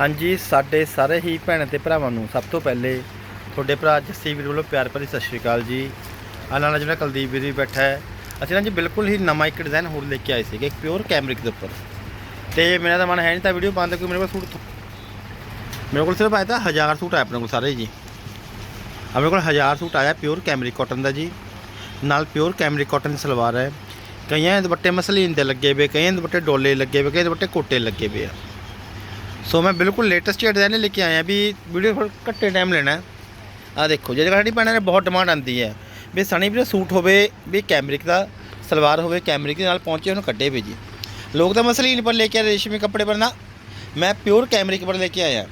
ਹਾਂਜੀ, ਸਾਡੇ ਸਾਰੇ ਹੀ ਭੈਣਾਂ ਤੇ ਭਰਾਵਾਂ ਨੂੰ ਸਭ ਤੋਂ ਪਹਿਲੇ ਤੁਹਾਡੇ ਭਰਾ ਜੱਸੀ ਵੀਰ ਵੱਲੋਂ ਪਿਆਰ ਭਰੀ ਸਤਿ ਸ਼੍ਰੀ ਅਕਾਲ ਜੀ। ਆਹ ਨਾਲ ਜਿਹੜਾ ਕੁਲਦੀਪ ਵੀਰ ਵੀ ਬੈਠਾ ਹੈ। ਅਸੀਂ ਨਾ ਜੀ ਬਿਲਕੁਲ ਹੀ ਨਵਾਂ ਇੱਕ ਡਿਜ਼ਾਈਨ ਹੋਰ ਲੈ ਕੇ ਆਏ ਸੀਗੇ, ਇੱਕ ਪਿਓਰ ਕੈਮਰਿਕ ਦੇ ਉੱਪਰ। ਤੇ ਮੇਰਾ ਤਾਂ ਮਨ ਹੈ ਨਹੀਂ ਤਾਂ ਵੀਡੀਓ ਬੰਦ ਕੋਈ ਮੇਰੇ ਕੋਲ ਸੂਟ ਮੇਰੇ ਕੋਲ ਸਿਰਫ ਆਇਆ ਤਾਂ 1000 ਸੂਟ ਆਇਆ ਆਪਣੇ ਕੋਲ ਸਾਰੇ ਜੀ। ਆ ਮੇਰੇ ਕੋਲ 1000 ਸੂਟ ਆਇਆ ਪਿਓਰ ਕੈਮਰਿਕ ਕਾਟਨ ਦਾ ਜੀ। ਨਾਲ ਪਿਓਰ ਕੈਮਰਿਕ ਕਾਟਨ ਦੀ ਸਲਵਾਰ ਹੈ। ਕਈਆਂ ਦੁਪੱਟੇ ਮਸਲੀਨ ਦੇ ਲੱਗੇ ਵੇ ਕਈਆਂ ਦੁਪੱਟੇ ਡੋਲੇ ਲੱਗੇ ਵੇ ਕਈਆਂ ਦੁਪੱਟੇ ਕੋਟੇ ਲੱਗੇ ਵੇ ਆ। ਸੋ ਮੈਂ ਬਿਲਕੁਲ ਲੇਟੈਸਟ ਡਿਜ਼ਾਈਨ ਲੈ ਕੇ ਆਇਆ ਵੀ ਵੀਡੀਓ ਥੋੜਾ ਘੱਟੇ ਟਾਈਮ ਲੈਣਾ ਆ ਦੇਖੋ, ਜਿਹੜੇ ਸਾਡੀ ਭੈਣਾਂ ਨੇ, ਬਹੁਤ ਡਿਮਾਂਡ ਆਂਦੀ ਹੈ। ਵੀ ਸਣੀ ਵੀ ਸੂਟ ਹੋਵੇ, ਵੀ ਕੈਮਰਿਕ ਦਾ, ਸਲਵਾਰ ਹੋਵੇ ਕੈਮਰਿਕ ਦੇ ਨਾਲ ਪਹੁੰਚੇ, ਉਹਨੂੰ ਕੱਢੇ ਵੀ ਜੀ। ਲੋਕ ਤਾਂ ਮਸਲੀਨ ਪਰ ਲੈ ਕੇ ਆਏ, ਰੇਸ਼ਮੀ ਕੱਪੜੇ ਪਰ ਨਾ ਮੈਂ ਪਿਓਰ ਕੈਮਰਿਕ ਪਰ ਲੈ ਕੇ ਆਇਆ।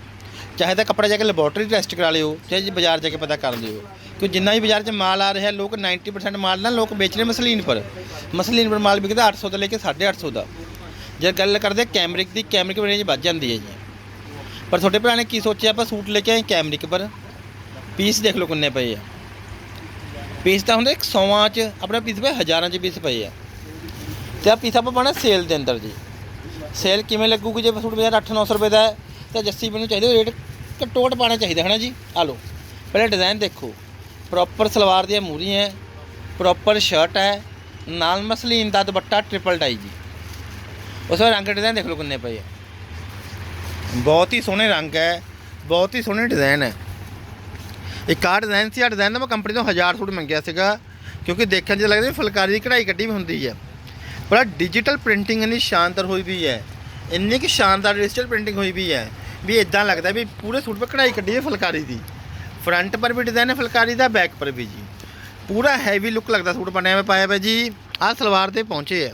ਚਾਹੇ ਤਾਂ ਕੱਪੜਾ ਜਾ ਕੇ ਲੈਬੋਰਟਰੀ ਟੈਸਟ ਕਰਾ ਲਿਓ, ਚਾਹੇ ਜੀ ਬਾਜ਼ਾਰ ਜਾ ਕੇ ਪਤਾ ਕਰ ਲਿਓ। ਕਿ ਜਿੰਨਾ ਵੀ ਬਾਜ਼ਾਰ 'ਚ ਮਾਲ ਆ ਰਿਹਾ, ਲੋਕ 90% ਮਾਲ ਨਾ ਲੋਕ ਵੇਚ ਰਹੇ ਮਸਲੀਨ ਪਰ। ਮਸਲੀਨ ਪਰ ਮਾਲ ਵਿਕਦਾ 800 ਤੋਂ ਲੈ ਕੇ 850 ਦਾ। ਜੇ ਗੱਲ ਕਰਦੇ ਕੈਮਰਿਕ ਦੀ ਕੈਮਰਿਕ ਰੇਂਜ ਵੱਧ ਜਾਂਦੀ ਹੈ ਜੀ। ਪਰ ਤੁਹਾਡੇ ਭਰਾ ਨੇ ਕੀ ਸੋਚਿਆ? ਆਪਾਂ ਸੂਟ ਲੈ ਕੇ ਆਏ ਕੈਮਰਿਕ ਪਰ ਪੀਸ ਦੇਖ ਲਓ ਕਿੰਨੇ ਪਏ ਆ। ਪੀਸ ਤਾਂ ਹੁੰਦੇ 100 ਚ, ਆਪਣਾ ਪੀਸ ਪਏ ਹਜ਼ਾਰਾਂ ਚ ਪੀਸ ਪਏ ਆ। ਤੇ ਆ ਪੀਸ ਆਪਾਂ ਪਾਣਾ ਸੇਲ ਦੇ ਅੰਦਰ ਜੀ। ਸੇਲ ਕਿਵੇਂ ਲੱਗੂਗੀ ਜੇ ਸੂਟ ਬਾਜ਼ਾਰ 8-900 ਰੁਪਏ ਦਾ ਤਾਂ ਜੱਸੀ ਮੈਨੂੰ ਚਾਹੀਦਾ ਰੇਟ ਘੱਟੋ ਘੱਟ ਪਾਣਾ ਚਾਹੀਦਾ ਹੈ ਨਾ ਜੀ? ਆ ਲਓ, ਪਹਿਲੇ ਡਿਜ਼ਾਈਨ ਦੇਖੋ। ਪ੍ਰੋਪਰ ਸਲਵਾਰ ਦੀਆਂ ਮੂਰੀਆਂ ਹੈ ਪ੍ਰੋਪਰ ਸ਼ਰਟ ਹੈ, ਨਾਲ ਮਸਲੀਨ ਦਾ ਦੁਪੱਟਾ ਟ੍ਰਿਪਲ ਡਾਈ ਜੀ। ਉਸ ਦਾ ਰੰਗ ਡਿਜ਼ਾਈਨ ਦੇਖ ਲਓ ਕਿੰਨੇ ਪਏ ਆ। ਬਹੁਤ ਹੀ ਸੋਹਣੇ ਰੰਗ ਹੈ, ਬਹੁਤ ਹੀ ਸੋਹਣੇ ਡਿਜ਼ਾਈਨ ਹੈ। ਇੱਕ ਆਹ ਡਿਜ਼ਾਈਨ ਸੀ ਆ ਡਿਜ਼ਾਈਨ ਦਾ ਮੈਂ ਕੰਪਨੀ ਤੋਂ 1000 ਸੂਟ ਮੰਗਿਆ ਸੀਗਾ, ਕਿਉਂਕਿ ਦੇਖਣ 'ਚ ਲੱਗਦਾ ਵੀ ਫੁਲਕਾਰੀ ਦੀ ਕਢਾਈ ਕੱਢੀ ਵੀ ਹੁੰਦੀ ਹੈ। ਪਰ ਡਿਜੀਟਲ ਪ੍ਰਿੰਟਿੰਗ ਇੰਨੀ ਸ਼ਾਨਦਾਰ ਹੋਈ ਵੀ ਹੈ, ਇੰਨੀ ਕਿ ਸ਼ਾਨਦਾਰ ਡਿਜੀਟਲ ਪ੍ਰਿੰਟਿੰਗ ਹੋਈ ਵੀ ਹੈ, ਵੀ ਇਦਾਂ ਲੱਗਦਾ ਵੀ ਪੂਰੇ ਸੂਟ 'ਤੇ ਕਢਾਈ ਕੱਢੀ ਹੈ ਫੁਲਕਾਰੀ ਦੀ। ਫਰੰਟ ਪਰ ਵੀ ਡਿਜ਼ਾਈਨ ਹੈ ਫੁਲਕਾਰੀ ਦਾ ਬੈਕ ਪਰ ਵੀ ਜੀ। ਪੂਰਾ ਹੈਵੀ ਲੁੱਕ ਲੱਗਦਾ ਸੂਟ ਬਣਿਆ ਹੋਇਆ ਪਾਇਆ ਹੋਇਆ ਜੀ, ਆਹ ਸਲਵਾਰ ਤੇ ਪਹੁੰਚੇ ਆ।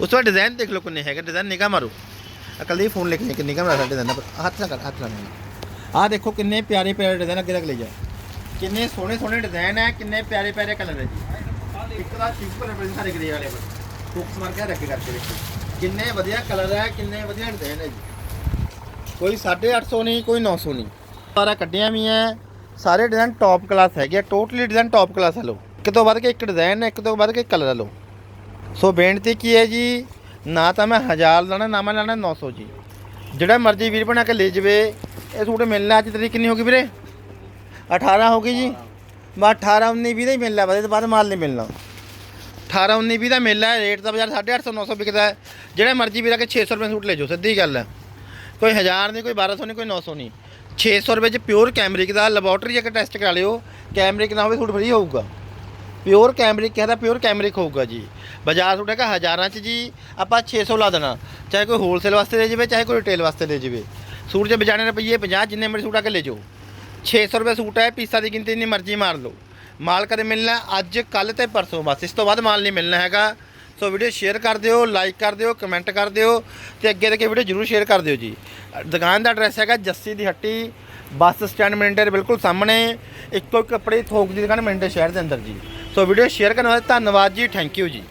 ਉਸ ਤੋਂ ਬਾਅਦ ਡਿਜ਼ਾਈਨ ਦੇਖ ਲਓ ਕਿੰਨੇ ਹੈਗੇ ਡਿਜ਼ਾਈਨ ਨਿਗਾਹ ਮਾਰੋ। ਅਕਲ ਦੀ ਫੋਨ ਲੈ ਕੇ ਕਿੰਨੀ ਕਮਰਾ ਸਾਡੇ ਡਿਜ਼ਾਈਨ ਪਰ ਹੱਥ ਨਾ ਕਰ, ਹੱਥ ਨਾ ਆਹ ਦੇਖੋ ਕਿੰਨੇ ਪਿਆਰੇ ਪਿਆਰੇ ਡਿਜ਼ਾਈਨ ਅੱਗੇ ਤੱਕ ਲੈ ਜਾ ਕਿੰਨੇ ਸੋਹਣੇ ਸੋਹਣੇ ਡਿਜ਼ਾਈਨ ਹੈ ਕਿੰਨੇ ਪਿਆਰੇ ਪਿਆਰੇ ਕਲਰ ਹੈ ਜੀ। ਇੱਕ ਦਾ ਸਿੰਪਲ ਕਲਰ ਸਾਰੇ ਗ੍ਰੇ ਵਾਲੇ ਪਰ ਫੋਕਸ ਮਾਰ ਕੇ ਰੱਖੇ ਕਰਕੇ ਦੇਖੋ। ਕਿੰਨੇ ਵਧੀਆ ਕਲਰ ਹੈ ਕਿੰਨੇ ਵਧੀਆ ਡਿਜ਼ਾਈਨ ਹੈ ਜੀ। ਕੋਈ 850 ਨਹੀਂ, ਕੋਈ 900 ਨਹੀਂ। ਸਾਰਾ ਕੱਢੀਆਂ ਵੀ ਹੈ ਸਾਰੇ ਡਿਜ਼ਾਈਨ ਟੌਪ ਕਲਾਸ ਹੈਗੇ ਟੋਟਲੀ ਡਿਜ਼ਾਈਨ ਟੌਪ ਕਲਾਸ ਹੈ ਲੋ ਇੱਕ ਤੋਂ ਵੱਧ ਕੇ ਇੱਕ ਡਿਜ਼ਾਈਨ ਹੈ ਇੱਕ ਤੋਂ ਵੱਧ ਕੇ ਕਲਰ ਹੈ ਲੋ ਸੋ ਬੇਨਤੀ ਕੀ ਹੈ ਜੀ ਨਾ ਤਾਂ ਮੈਂ 1000 ਲੈਣਾ ਨਾ ਮੈਂ ਲੈਣਾ 900 ਜੀ। ਜਿਹੜਾ ਮਰਜ਼ੀ ਵੀਰ ਬਣਾ ਕੇ ਲੈ ਜਵੇ ਇਹ ਸੂਟ ਮਿਲਣਾ ਅੱਜ ਤਰੀਕ ਕਿੰਨੀ ਹੋ ਗਈ ਵੀਰੇ? 18 ਹੋ ਗਈ ਜੀ। ਬਾ 18 19 20 ਦਾ ਹੀ ਮਿਲਣਾ ਬਸ ਇਹ ਤੋਂ ਬਾਅਦ ਮਾਲ ਨਹੀਂ ਮਿਲਣਾ। 18 19 20 ਦਾ ਮਿਲਣਾ ਹੈ, ਰੇਟ ਤਾਂ ਬਾਜ਼ਾਰ 850 900 ਵਿਕਦਾ ਹੈ। ਜਿਹੜਾ ਮਰਜ਼ੀ ਵੀਰ ਆ ਕੇ 600 ਰੁਪਏ ਸੂਟ ਲੈ ਜਾਓ ਸਿੱਧੀ ਗੱਲ ਹੈ। ਕੋਈ 1000 ਨਹੀਂ ਕੋਈ 1200 ਨਹੀਂ ਕੋਈ 900 ਨਹੀਂ। 600 ਰੁਪਏ ਚ ਪਿਓਰ ਕੈਮਰਿਕ ਦਾ ਲੈਬੋਰਟਰੀ ਜਾ ਟੈਸਟ ਕਰਾ ਲਿਓ। ਕੈਮਰਿਕ ਨਾ ਹੋਵੇ ਸੂਟ ਫਰੀ ਹੋਊਗਾ। ਪਿਓਰ ਕੈਮਰਿਕ ਕਹਿੰਦਾ ਪਿਓਰ ਕੈਮਰਿਕ ਹੋਊਗਾ ਜੀ। ਬਾਜ਼ਾਰ ਸੂਟ ਹੈਗਾ ਹਜ਼ਾਰਾਂ ਚ ਜੀ, ਆਪਾਂ 600 ਲਾ ਦੇਣਾ। ਚਾਹੇ ਕੋਈ ਹੋਲਸੇਲ ਵਾਸਤੇ ਲੈ ਜਾਵੇ, ਚਾਹੇ ਕੋਈ ਰਿਟੇਲ ਵਾਸਤੇ ਲੈ ਜਾਵੇ। ਸੂਟ ਜੇ ਬਜਾਣੇ ਰੁਪਈਏ 50 ਜਿੰਨੇ ਮਰਜ਼ੀ ਸੂਟ ਆ ਕੇ ਲੈ ਜਾਓ। 600 ਰੁਪਏ ਸੂਟ ਹੈ, ਪੀਸਾਂ ਦੀ ਗਿਣਤੀ ਇੰਨੀ ਮਰਜ਼ੀ ਮਾਰ ਲਓ। ਮਾਲ ਕਦੇ ਮਿਲਣਾ ਅੱਜ ਕੱਲ ਤੇ ਪਰਸੋਂ। ਬਸ ਇਸ ਤੋਂ ਬਾਅਦ ਮਾਲ ਨਹੀਂ ਮਿਲਣਾ ਹੈਗਾ। ਸੋ ਵੀਡੀਓ ਸ਼ੇਅਰ ਕਰ ਦਿਓ ਲਾਈਕ ਕਰ ਦਿਓ ਕਮੈਂਟ ਕਰ ਦਿਓ ਤੇ ਅੱਗੇ ਤੱਕ ਵੀਡੀਓ ਜਰੂਰ ਸ਼ੇਅਰ ਕਰ ਦਿਓ ਜੀ। ਦੁਕਾਨ ਦਾ ਐਡਰੈਸ ਹੈਗਾ ਜੱਸੀ ਦੀ ਹੱਟੀ, ਬੱਸ ਸਟੈਂਡ ਮਿੰਟੇ ਬਿਲਕੁਲ ਸਾਹਮਣੇ। ਇੱਕੋ ਇੱਕ ਕੱਪੜੇ ਥੋਕ ਦੀ ਦੁਕਾਨ ਮਿੰਟੇ ਸ਼ਹਿਰ ਦੇ ਅੰਦਰ ਜੀ। ਸੋ ਵੀਡੀਓ ਸ਼ੇਅਰ ਕਰਨ ਵਾਸਤੇ ਧੰਨਵਾਦ ਜੀ ਥੈਂਕ ਯੂ ਜੀ।